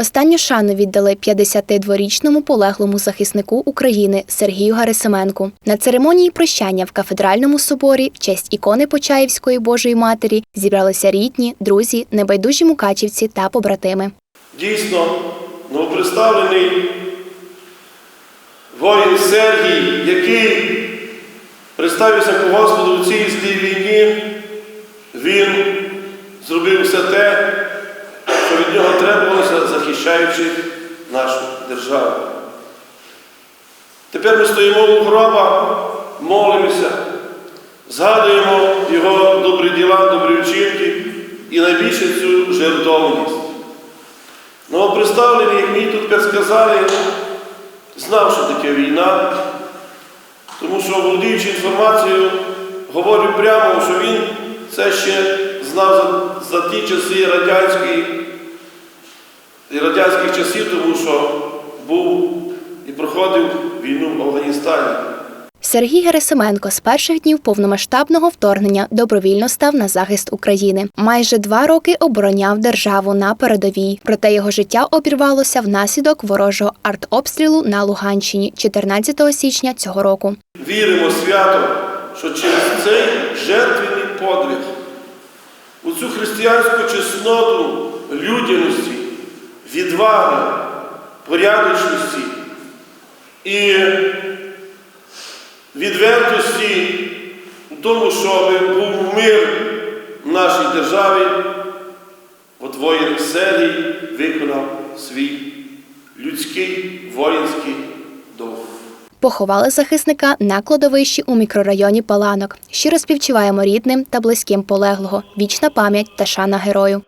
Останню шану віддали 52-річному полеглому захиснику України Сергію Гарисименку. На церемонії прощання в кафедральному соборі в честь ікони Почаївської Божої Матері зібралися рідні, друзі, небайдужі мукачівці та побратими. Дійсно, новоприставлений воїн Сергій, який представився по Господу в цій злій війні, він зробив все те, що від нього требувалося, захищаючи нашу державу. Тепер ми стоїмо у гробах, молимося, згадуємо його добрі діла, добрі вчинки і найбільше цю жертовність. Новоприставлений, як мені тут підсказали, знав, що таке війна, тому що, володіючи інформацією, говорю прямо, що він це ще знав за, за ті часи радянської, радянських часів, тому що був і проходив війну в Афганістані. Сергій Герасименко з перших днів повномасштабного вторгнення добровільно став на захист України. Майже два роки обороняв державу на передовій. Проте його життя обірвалося внаслідок ворожого артобстрілу на Луганщині 14 січня цього року. Віримо свято, що через цей жертвенний подвиг, у цю християнську чесноту людяності, відваги, порядочності і відвертості у тому, щоб був мир в нашій державі, от воїн Сергій виконав свій людський воїнський довг. Поховали захисника на кладовищі у мікрорайоні Паланок. Щиро співчуваємо рідним та близьким полеглого. Вічна пам'ять та шана герою.